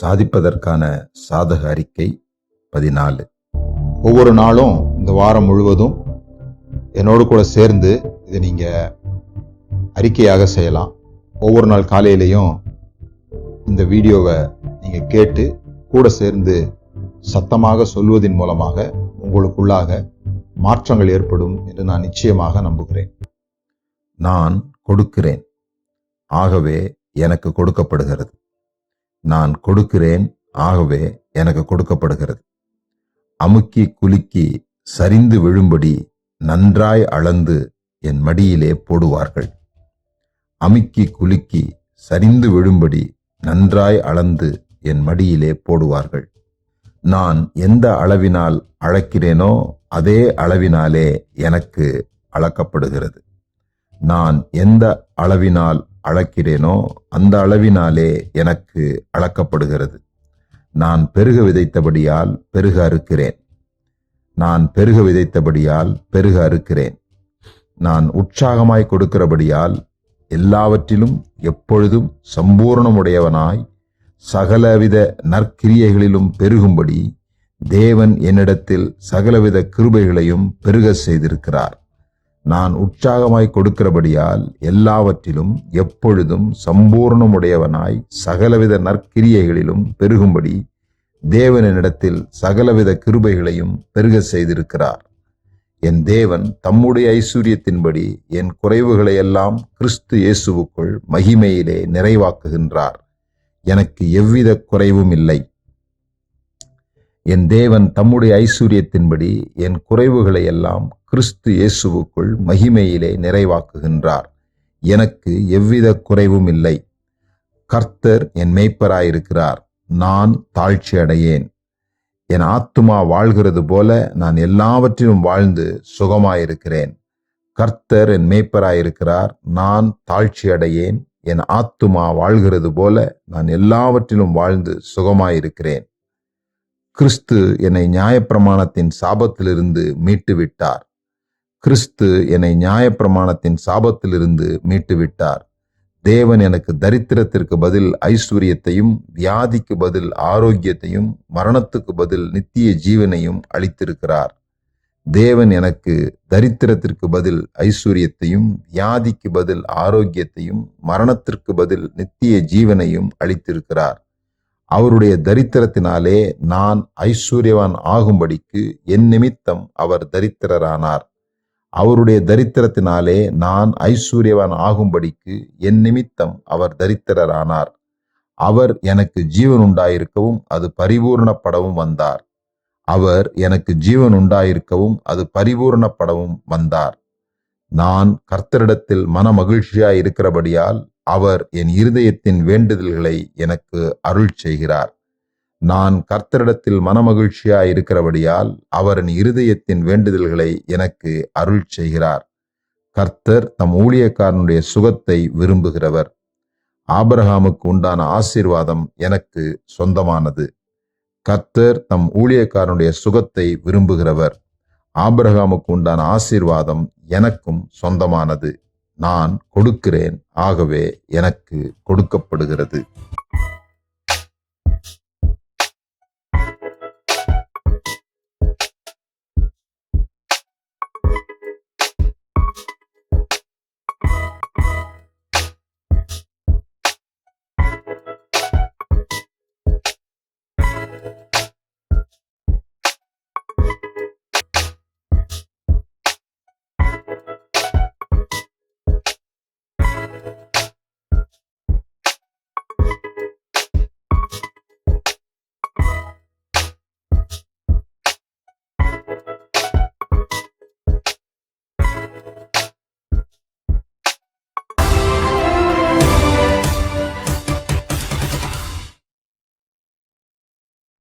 சாதிப்பதற்கான சாதக அறிக்கை பதினாலு. ஒவ்வொரு நாளும் இந்த வாரம் முழுவதும் என்னோடு கூட சேர்ந்து இதை நீங்கள் அறிக்கையாக செய்யலாம். ஒவ்வொரு நாள் காலையிலையும் இந்த வீடியோவை நீங்கள் கேட்டு கூட சேர்ந்து சத்தமாக சொல்வதன் மூலமாக உங்களுக்குள்ளாக மாற்றங்கள் ஏற்படும் என்று நான் நிச்சயமாக நம்புகிறேன். நான் கொடுக்கிறேன். ஆகவே எனக்கு கொடுக்கப்படுகிறது. நான் கொடுக்கிறேன் ஆகவே எனக்கு கொடுக்கப்படுகிறது. அமுக்கி குலுக்கி சரிந்து விழும்படி நன்றாய் அளந்து என் மடியிலே போடுவார்கள். அமுக்கி குலுக்கி சரிந்து விழும்படி நன்றாய் அளந்து என் மடியிலே போடுவார்கள். நான் எந்த அளவினால் அளக்கிறேனோ அதே அளவினாலே எனக்கு அளக்கப்படுகிறது. நான் எந்த அளவினால் அளக்கிறேனோ அந்த அளவினாலே எனக்கு அளக்கப்படுகிறது. நான் பெருக விதைத்தபடியால் பெருக அறுக்கிறேன். நான் பெருக விதைத்தபடியால் பெருக அறுக்கிறேன். நான் உற்சாகமாய் கொடுக்கிறபடியால் எல்லாவற்றிலும் எப்பொழுதும் சம்பூர்ணமுடையவனாய் சகலவித நற்கிரியைகளிலும் பெருகும்படி தேவன் என்னிடத்தில் சகலவித கிருபைகளையும் பெருக செய்திருக்கிறார். நான் உற்சாகமாய் கொடுக்கிறபடியால் எல்லாவற்றிலும் எப்பொழுதும் சம்பூர்ணமுடையவனாய் சகலவித நற்கிரியைகளிலும் பெருகும்படி தேவனிடத்தில் சகலவித கிருபைகளையும் பெருக செய்திருக்கிறார். என் தேவன் தம்முடைய ஐஸ்வர்யத்தின்படி என் குறைவுகளை எல்லாம் கிறிஸ்து இயேசுவுக்குள் மகிமையிலே நிறைவாக்குகின்றார். எனக்கு எவ்வித குறைவும் இல்லை. என் தேவன் தம்முடைய ஐஸ்வர்யத்தின்படி என் குறைவுகளை எல்லாம் கிறிஸ்து இயேசுவுக்குள் மகிமையிலே நிறைவாக்குகின்றார். எனக்கு எவ்வித குறைவும் இல்லை. கர்த்தர் என் மேய்ப்பராயிருக்கிறார். நான் தாழ்ச்சி அடையேன் என் ஆத்துமா வாழ்கிறது போல நான் எல்லாவற்றிலும் வாழ்ந்து சுகமாயிருக்கிறேன். கர்த்தர் என் மேய்ப்பராயிருக்கிறார். நான் தாழ்ச்சி அடையேன் என் ஆத்துமா வாழ்கிறது போல நான் எல்லாவற்றிலும் வாழ்ந்து சுகமாயிருக்கிறேன். கிறிஸ்து என்னை நியாயப்பிரமாணத்தின் சாபத்திலிருந்து மீட்டு விட்டார் கிறிஸ்து என்னை நியாயப்பிரமாணத்தின் சாபத்திலிருந்து மீட்டுவிட்டார். தேவன் எனக்கு தரித்திரத்திற்கு பதில் ஐஸ்வர்யத்தையும் வியாதிக்கு பதில் ஆரோக்கியத்தையும் மரணத்துக்கு பதில் நித்திய ஜீவனையும் அளித்திருக்கிறார். தேவன் எனக்கு தரித்திரத்திற்கு பதில் ஐஸ்வர்யத்தையும் வியாதிக்கு பதில் ஆரோக்கியத்தையும் மரணத்திற்கு பதில் நித்திய ஜீவனையும் அளித்திருக்கிறார். அவருடைய தரித்திரத்தினாலே நான் ஐஸ்வர்யவான் ஆகும்படிக்கு என் நிமித்தம் அவர் தரித்திரரானார். அவருடைய தரித்திரத்தினாலே நான் ஐஸ்வர்யவான் ஆகும்படிக்கு என் நிமித்தம் அவர் தரித்திரரானார். அவர் எனக்கு ஜீவன் உண்டாயிருக்கவும் அது பரிபூர்ணப்படவும் வந்தார். அவர் எனக்கு ஜீவன் உண்டாயிருக்கவும் அது பரிபூர்ணப்படவும் வந்தார். நான் கர்த்தரிடத்தில் மன மகிழ்ச்சியாய் இருக்கிறபடியால் அவர் என் இருதயத்தின் வேண்டுதல்களை எனக்கு அருள் செய்கிறார் நான் கர்த்தரிடத்தில் மனமகிழ்ச்சியாய் இருக்கிறபடியால் அவரின் இருதயத்தின் வேண்டுதல்களை எனக்கு அருள் செய்கிறார். கர்த்தர் தம் ஊழியக்காரனுடைய சுகத்தை விரும்புகிறவர். ஆபரகாமுக்கு உண்டான ஆசீர்வாதம் எனக்கு சொந்தமானது. கர்த்தர் தம் ஊழியக்காரனுடைய சுகத்தை விரும்புகிறவர். ஆபரகாமுக்கு உண்டான ஆசீர்வாதம் எனக்கும் சொந்தமானது. நான் கொடுக்கிறேன். ஆகவே எனக்கு கொடுக்கப்படுகிறது.